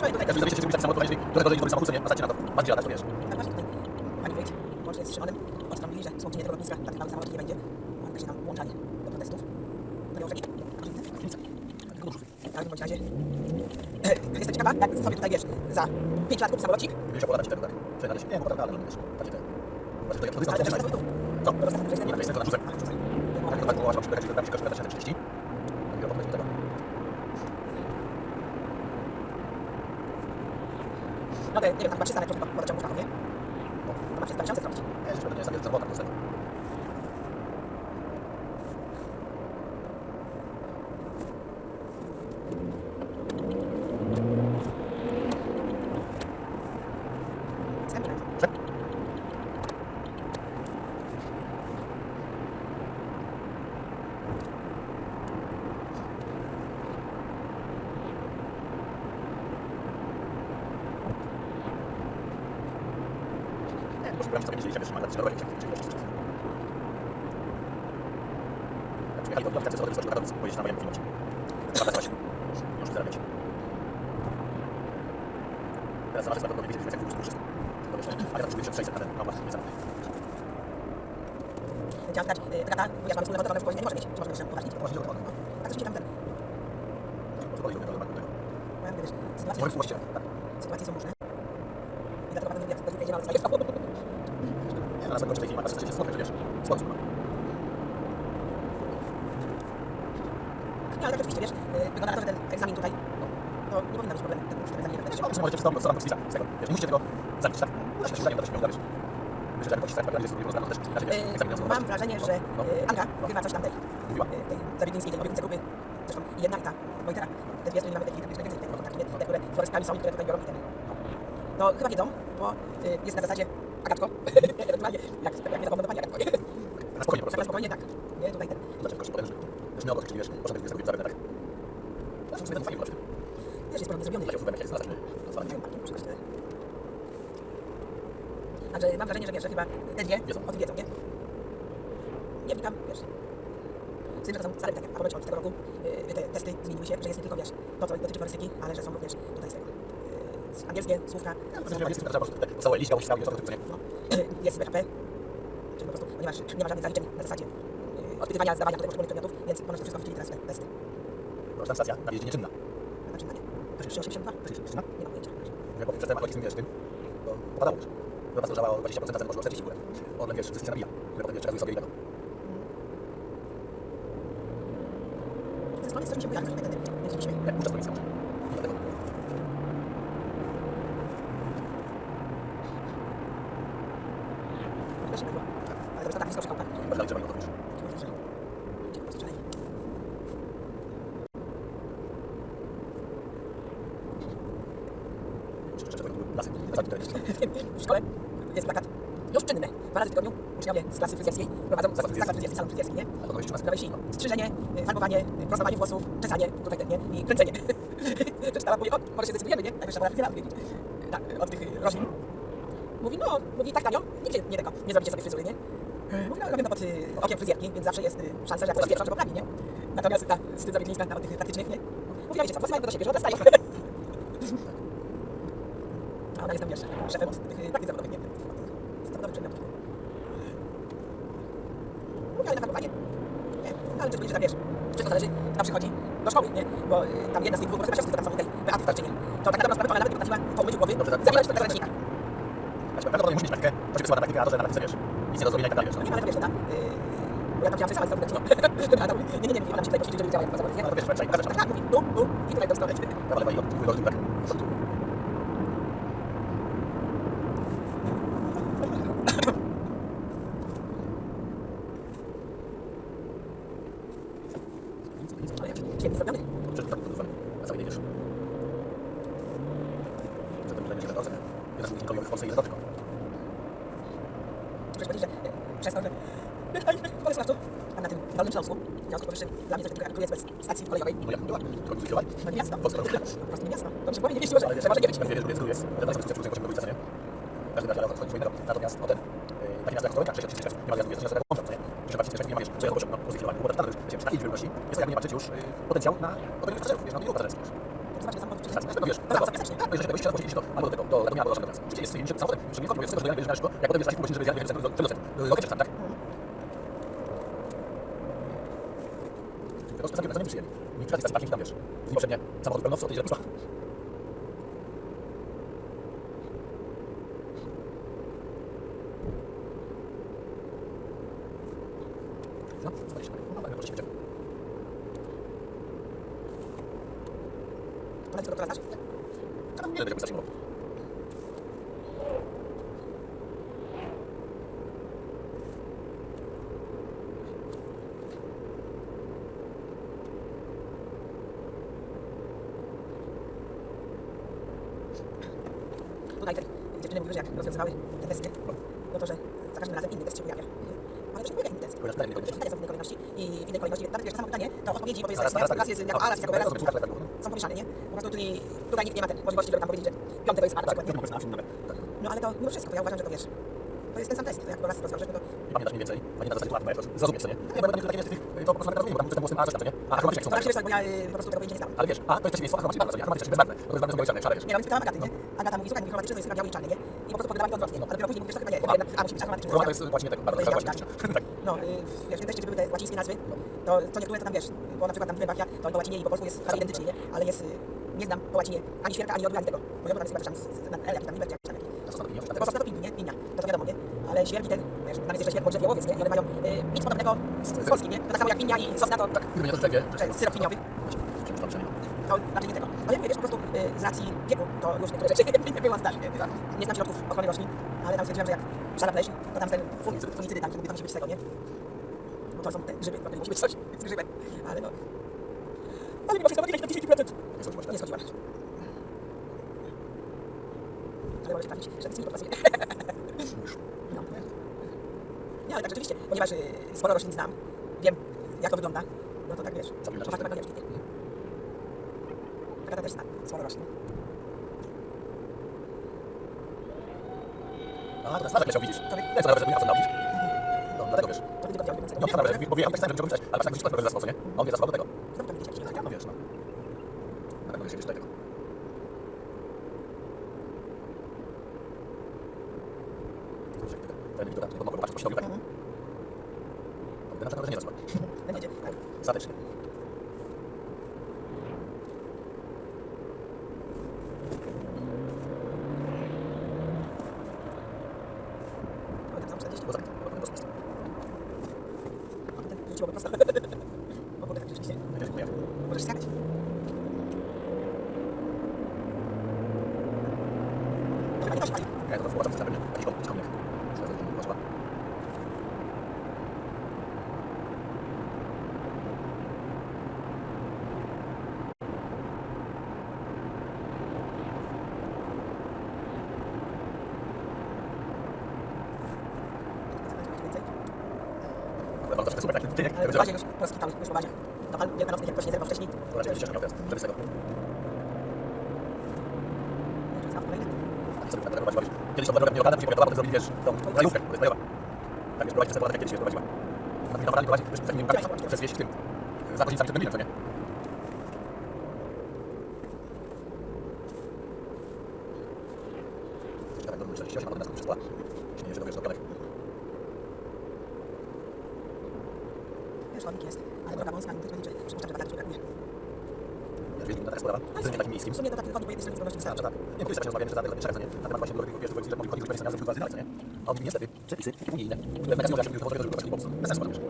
słuchaj, tutaj też zawieźcie się tak samo, to jeżeli do tego dojdzie do samochód, nie? Patrzcie na to. Patrzcie na to, wiesz. Tak właśnie tutaj. Pani Wójt, łącznie z Szymonem, odstąpili, że słomczenie tego lotniska na tych małych samolotach nie będzie. Mamy właśnie tam włączanie do protestów. To miał rzecz. W każdym razie jestem ciekawa, jak sobie tutaj wiesz, za 5 lat kup samolocik. Wiesz, opowiadać tego, tak? Przejadać. Nie, bo tak, ale no wiesz, takie te. Znaczy to jak to dystans, to Co? To jest tylko na brzuszek. Tak, to tak, bo masz na przykład, jak się tam przykład, 30. Teraz zobaczę, co wiedzieć, jak wypuszczą wszystko. To ale tam 600 na ten, no właśnie, nie y, Agata, bo ja mam wspólnego, to mogę powiedzieć, nie może mieć. Czy możemy jeszcze uważnić? Właśnie, że to ładne. Tak, coś mi tam ten. Żeby to do tego. Powiem, wiesz, sytuacje, tak. są różne. I dlatego bardzo lubię, jak będzie mamy swoje Nie, na następnym tej patrzeć, że słodkie, że wiesz, słodko. Nie, ale tak oczywiście, wiesz, wygląda na to, że ten egzamin tutaj, no, nie powinno być problemu. Ten ten egzamin będę się Możecie przystąpić do strony z tego. Wiesz, nie musicie tego zabić, tak? Właśnie, zanim to się nie uda, wiesz. Wiesz, że jak kogoś tak, to jest rozwiązane, to też inaczej, wiesz, egzamin Y, Mam wrażenie, że No. y, Anka chyba coś tam tej, y, tej zawiedlińskiej, tej obietnicy grupy, zresztą jedna i ta Wojtera, te dwie, z którymi mamy tej chwili najwięcej tego kontaktu, nie? te, które florestkami są i które tutaj biorą i ten. No chyba wiedzą, bo y, jest na zasadzie Agatko, jak, jak nie zapomnę, to pani Agatko. Na spokojnie po Tak na prostu. spokojnie, tak. Nie, tutaj ten. Dlaczego powiem, że wiesz, nie odwróć, czyli wiesz, poszedł w 20 tak. To jest fajnie było, Też jest podobnie zrobiony. Tak, jak jest na zasadzie. Także mam wrażenie, że wiesz, że chyba te dwie Wiedzą. o tym wiedzą, nie? Nie wnikam, wiesz. Z tym, że to są zaledwie takie, a ponoć od tego roku y, te testy zmieniły się, że jest nie tylko, wiesz, to co dotyczy florystyki, ale że są również tutaj z tego. Z angielskie, słówka, Jest to po prostu całe się stało, to nie. no, jest BHP, czyli po prostu, ponieważ nie ma żadnych zaliczeń na zasadzie y, odpytywania, zdawania tutaj poszczególnych przedmiotów, więc to wszystko wrzucili teraz te testy. Bo tam stacja na wjeździe nieczynna. Znaczy, no nie. Też jest 382? Też jest nieczynna. Nie mam pojęcia. Jak poprzez ten z tym, wiesz, tym, to popadało już. Chyba zdążała o 20%, a ten poszło 40 w górę. Odlek, wiesz, wszystkie się nabija. Które potem, czekaj sobie i będą. Ze strony coś mi się pojawia, coś tutaj wtedy nie widzieliśmy. To nie I dlatego. Też nie było. Ale to jest taka blisko szkoła. Chyba, że dalej trzeba im to robić. Gdzie po prostu szalej. Czy- czy- czy- czy- lasy. W szkole jest plakat. Już czynne. Dwa razy w tygodniu uczniowie z klasy fryzjerskiej prowadzą Zakład fryzjerski, salon fryzjerski, nie? Raz. Prawej. Strzyżenie, y, farbowanie, y, prostowanie włosów, czesanie, tutaj ten, nie? I kręcenie. Przeczytałam, mówię, o, może się decydujemy, nie? Najwyższa pora fryzjera odwiedzić. Tak, y, od tych y, roślin. Mówi, no, mówi tak tanio, nigdzie nie tego, nie zrobicie sobie fryzury, nie? Mówi, no, robię to pod y, okiem fryzjerki, więc zawsze jest y, szansa, że jak ktoś pierwszy to poprawi, nie? Natomiast ta, z tym zabiegniska na od tych praktycznych, nie? Mówi, no wiecie co, włosy mają do siebie, że one stają. A ona jest tam, wiesz, szefem od tych y, praktyk zawodowych, nie? Zawodowych przedmiotów. Mówi, ale na farbowanie. No, że tam, wiesz, wszystko zależy, tam przychodzi do szkoły, nie? Bo y, tam jedna z tych dwóch, siostry, to tam są tej Beaty Starczyniel. To tak na sprawę, to ona nawet nie potrafiła po umyciu głowy tak. zabierać do tego ręcznika. Znaczy, pewno to nie musi mieć praktykę, to się wysyła na praktykę, a to, że na praktyce, wiesz, nic nie zrobienia i tak dalej, wiesz. No nie ale to wiesz, to tam, yy, bo ja tam chciałam coś sama zrobić, no. Nie, nie, nie, nie, tam się tutaj poćwiczyć, żeby działać, jak pracować, nie? No to wiesz, Tak, tak, mówi, tu, tu i tutaj do strony. Prawa, lewa i od tyłu do tyłu, tak? Od tyłu. Ale jak świetnie zrobiony. Dobrze, tak, to na całej jedziesz. Zatem tutaj ten ocen. Jeden z w Polsce jest dlatego. Chcesz powiedzieć, że yy, przez to, że mieszkaliśmy w Bolesławcu, a na tym Dolnym Śląsku, w związku powyższym, dla mnie coś trochę atakuje bez stacji kolejowej. No jak była? To jest. No nie miasto. Po co to? Po prostu nie miasto. To mi się w głowie nie mieściło, że, że może nie być. Jak wiesz, że jest, ale to jest kwestia człowieka, człowieka, nie? Każdy da radę odchodzić innego. Natomiast o ten, yy, takie miasta jak Stołeka, 60 tysięcy nie ma zjazdu, jest zjazdu tak łączą, nie? Że bardziej ciężko nie ma, wiesz, co ja poszedł, no, po zlikwidowaniu, bo tam, wiesz, przy takiej liczbie ludności jest to jakby nie patrzeć już yy, potencjał na pasażerów, wiesz, na milion pasażerskich, wiesz. Tak, no To tak. Tak, no jeżeli jeszcze raz musisz to albo do tego, do Radomia, do Warszawy. Oczywiście jest jeździć samochodem, że nie kontroluje tego, że jak wyjeżdżasz szybko, jak potem jest szybko, żeby jechać do do do do do tak? Tylko z nie przyjęli. Mi przychodzi stacji parking tam wiesz. I poprzednie samochód pełno, co to źle poszło. No. No, ale może się będzie. Ale co, doktora znasz? Co tam nie będzie wystarczyło? Tutaj te dziewczyny mówiły, że jak rozwiązywały te testy, no to że za każdym razem inny test się pojawia. Ale to się pojawia inny test. Się są w innej kolejności i w innej kolejności. Nawet wiesz, samo pytanie, to odpowiedzi, bo to jest Zaraz, raz, zaraz, raz jest jako A, raz jest jako B, raz jest jako B. są pomieszane, nie? Po prostu, czyli tutaj nikt nie ma ten możliwości, żeby tam powiedzieć, że piąte to jest A na Tak, przykład, nie nie? mogę tak. No ale to mimo wszystko, to ja uważam, że to wiesz, to jest ten sam test, to jak go raz rozwiążesz, no to I pamiętasz mniej więcej, a nie na zasadzie nie? Nie, bo ja takie jest, to po prostu nawet rozumiem, bo tam system było z tym A, coś tam, co nie? A, jak są tak. wiesz, bo ja y, po prostu tego pojęcia nie znam. Ale wiesz, a to jest przeciwieństwo, a chyba bardzo, nie? A chyba jest bezbarwne, to jest bardzo białe czarne, szare, wiesz. Nie, no, pytałam Agaty, nie? Agata mówi, słuchaj, mówi, chromatyczny to jest chyba biały i czarny, nie? I po prostu podawała mi to odwrotnie. A dopiero później mówisz, to chyba nie, chyba jednak A musi być, a chromatyczny Roma to jest właśnie tego, bardzo, jest bardzo białe, właśnie Tak. No, y, wiesz, gdzie były te łacińskie nazwy, to co niektóre to tam wiesz, bo na przykład tam Wybachia, to po łacinie i po polsku jest prawie identycznie, nie? Ale jest, y, nie znam po łacinie ani świerka, ani ani tego. Bo ja tam jest chyba tam z, z, na L, jaki tam Liber, czy jaki tam. To są pinia, nie? To to wiadomo, nie? Ale świerki ten, wiesz, tam jest jeszcze świerk podrzew jałowiec, nie? I one mają y, nic podobnego z, z polskim, nie? To tak samo jak pinia i sosna, to Tak, gdyby nie to drzewie, że syrop piniowy, Przepraszam, przynajmniej. to raczej nie tego. Ale wiesz, po prostu y, z racji wieku, to już niektóre rzeczy nie było znasz, nie? Nie znam środków ochrony roślin, ale tam stwierdziłem, że jak szara pleśń, to tam ten fungicydy, fungicydy tam, że to musi być z tego, nie? Bo to są te grzyby, to musi być coś z grzybem, ale no... Ale mimo wszystko, no 10%. Nie sądziłaś, tak? Nie. Ale możesz trafić, że nic nie pasuje. No. Nie, ale tak rzeczywiście, ponieważ y, sporo roślin znam, wiem jak to wygląda, no to tak wiesz, Zabierasz to masz się chyba tego. nie Agata też zna sporo roślin. A, to znaczek leciał, widzisz. Nie, co nawet, że nie widzisz. No, dlatego wiesz. To ty tylko. No, nie, nawet, bo wiem, tak samo, że pisać, ale patrz, jak myślisz, to jest co nie? A on tego. Znowu to widzieć jakiś Tak, no wiesz, no. Na pewno siedzisz do tego. Ten mi to pomogło, patrz, co się robi, tak? Mhm. To na przykład nie zasoba. Będzie, tak. Statycznie. Ale tam są 40, Bo tak, bo potem dosyć. a potem rzuciłoby prosto. O kurde, tak rzeczywiście. Dziękuję. Możesz skakać. To chyba nie masz pali. Nie, to uważam, że to będzie jakiś komuś komuś. Że to jest osoba. Więcej. Ale mam też super taki w będzie bazie już polski tam już bazie. To pan wielkanocnych, jak ktoś nie zerwał wcześniej. To raczej ścieżka żeby z tego. Znam kolejne. A sobie tak robić, robić. Kiedyś to robiłem nieokradem, później potem zrobili, wiesz, tą rajówkę, to jest rajowa. Tak, wiesz, prowadzić sobie jak kiedyś się prowadziła. Na mnie tam prowadzi, wiesz, przed nim przez wieś tym. Za rodzicami przed Berlinem, co nie? Ciekawe, jak to 48, a potem następny przez dwa. Czy nie, jeszcze do Wiesz, chodnik jest, ale droga wąska, nie tylko liczę. Przypuszczam, że bagażu brakuje. Wiesz, jeździ na eksplorowa, z tym takim miejskim. W sumie to tak, chodnik po jednej stronie Wystarczy, wystarczy. tak. Nie, tu jest rozmawiamy, że zadać szereg, co nie? Na temat właśnie blogu, wiesz, że mogli chodzić, że nie? A on niestety przepisy, które wymagają, żeby był bez sensu, rozumiesz?